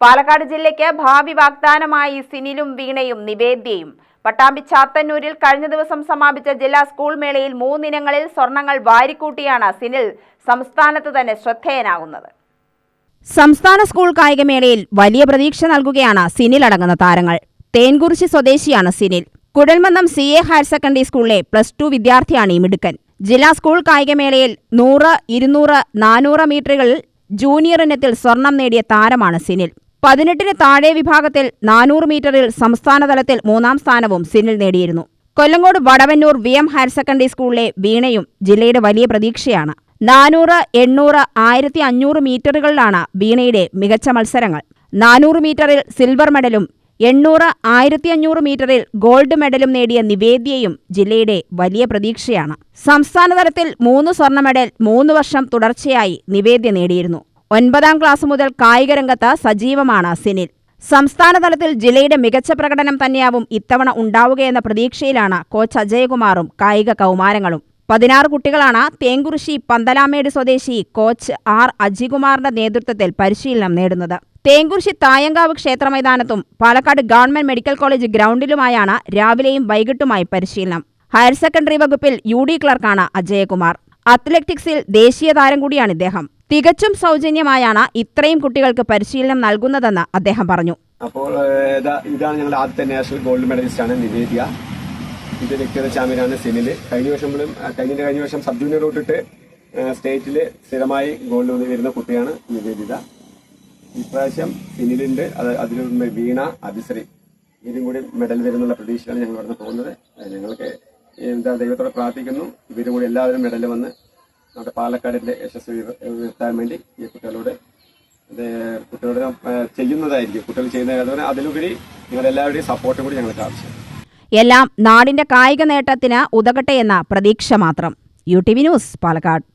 പാലക്കാട് ജില്ലയ്ക്ക് ഭാവി വാഗ്ദാനമായി സിനിലും വീണയും നിവേദ്യയും. പട്ടാമ്പി ചാത്തന്നൂരിൽ കഴിഞ്ഞ ദിവസം സമാപിച്ച ജില്ലാ സ്കൂൾ മേളയിൽ മൂന്നിനങ്ങളിൽ സ്വർണങ്ങൾ വാരിക്കൂട്ടിയാണ് സിനിൽ സംസ്ഥാനത്ത് തന്നെ ശ്രദ്ധേയനാകുന്നത്. സംസ്ഥാന സ്കൂൾ കായികമേളയിൽ വലിയ പ്രതീക്ഷ നൽകുകയാണ് സിനിൽ അടങ്ങുന്ന താരങ്ങൾ. തേൻകുറിശി സ്വദേശിയാണ് Sinil. Kuzhalmannam C A higher secondary സ്കൂളിലെ പ്ലസ് ടു വിദ്യാർത്ഥിയാണ് ഈ മിടുക്കൻ. ജില്ലാ സ്കൂൾ കായികമേളയിൽ നൂറ് ഇരുന്നൂറ് നാനൂറ് മീറ്ററുകളിൽ ജൂനിയർ ഇനത്തിൽ സ്വർണം നേടിയ താരമാണ് സിനിൽ. പതിനെട്ടിന് താഴെ വിഭാഗത്തിൽ നാനൂറ് മീറ്ററിൽ സംസ്ഥാനതലത്തിൽ മൂന്നാം സ്ഥാനവും സിനിൽ നേടിയിരുന്നു. Kollengode Vadavannur V M higher secondary സ്കൂളിലെ വീണയും ജില്ലയുടെ വലിയ പ്രതീക്ഷയാണ്. നാനൂറ് എണ്ണൂറ് ആയിരത്തി അഞ്ഞൂറ് മീറ്ററുകളിലാണ് വീണയുടെ മികച്ച മത്സരങ്ങൾ. നാനൂറ് മീറ്ററിൽ സിൽവർ മെഡലും എണ്ണൂറ് ആയിരത്തി അഞ്ഞൂറ് മീറ്ററിൽ ഗോൾഡ് മെഡലും നേടിയ നിവേദ്യയും ജില്ലയുടെ വലിയ പ്രതീക്ഷയാണ്. സംസ്ഥാനതലത്തിൽ മൂന്ന് സ്വർണ മെഡൽ മൂന്ന് വർഷം തുടർച്ചയായി നിവേദ്യ നേടിയിരുന്നു. ഒൻപതാം ക്ലാസ് മുതൽ കായികരംഗത്ത് സജീവമാണ് സിനിൽ. സംസ്ഥാന തലത്തിൽ ജില്ലയുടെ മികച്ച പ്രകടനം തന്നെയാവും ഇത്തവണ ഉണ്ടാവുകയെന്ന പ്രതീക്ഷയിലാണ് കോച്ച് അജയകുമാറും കായിക കൗമാരങ്ങളും. പതിനാറ് കുട്ടികളാണ് തേങ്കുറിശി പന്തലാമേട് സ്വദേശി കോച്ച് ആർ അജികുമാറിന്റെ നേതൃത്വത്തിൽ പരിശീലനം നേടുന്നത്. തേങ്കുറിശി തായങ്കാവ് ക്ഷേത്ര മൈതാനത്തും പാലക്കാട് ഗവൺമെന്റ് മെഡിക്കൽ കോളേജ് ഗ്രൗണ്ടിലുമായാണ് രാവിലെയും വൈകിട്ടുമായി പരിശീലനം. ഹയർ സെക്കൻഡറി വകുപ്പിൽ യു ഡി ക്ലർക്കാണ് അജയകുമാർ. അത്ലറ്റിക്സിൽ ദേശീയ താരം കൂടിയാണ് ഇദ്ദേഹം. തികച്ചും സൗജന്യമായാണ് ഇത്രയും കുട്ടികൾക്ക് പരിശീലനം നൽകുന്നതെന്ന് അദ്ദേഹം പറഞ്ഞു. അപ്പോൾ ഇതാണ് ഞങ്ങളുടെ ആദ്യത്തെ നാഷണൽ ഗോൾഡ് മെഡലിസ്റ്റ് ആണ് നിവേദ്യ ഇത് വ്യക്തിഗത ചാമ്പ്യനാണ് സിനിൽ. കഴിഞ്ഞ വർഷം കഴിഞ്ഞ കഴിഞ്ഞ വർഷം സബ് ജൂനിയർ തൊട്ടിട്ട് സ്റ്റേറ്റിൽ സ്ഥിരമായി ഗോൾഡ് വരുന്ന കുട്ടിയാണ് നിവേദിത. ഇപ്രാവശ്യം സിനിലുണ്ട് അത് അതിൽ വീണ അഭിശ്രീ. ഇതും കൂടി മെഡൽ വരുന്നുള്ള പ്രതീക്ഷയാണ് ഞങ്ങൾ ഇവിടെ പോകുന്നത്. ഞങ്ങൾക്ക് എന്താ ദൈവത്തോട് പ്രാർത്ഥിക്കുന്നു. ഇവരും കൂടി എല്ലാവരും മെഡൽ വന്ന് നമ്മുടെ പാലക്കാടിന്റെ യശസ് ഉയർ- ഉയർത്താൻ വേണ്ടി ഈ കുട്ടികളോട് കുട്ടികളോട് ചെയ്യുന്നതായിരിക്കും. കുട്ടികൾ ചെയ്യുന്ന അതിലുപരി നിങ്ങളെല്ലാവരുടെയും സപ്പോർട്ടും കൂടി ഞങ്ങൾക്ക് ആവശ്യം എല്ലാം നാടിന്റെ കായിക നേട്ടത്തിന് ഉതകട്ടെ എന്ന പ്രതീക്ഷ മാത്രം. U T V news Palakkad.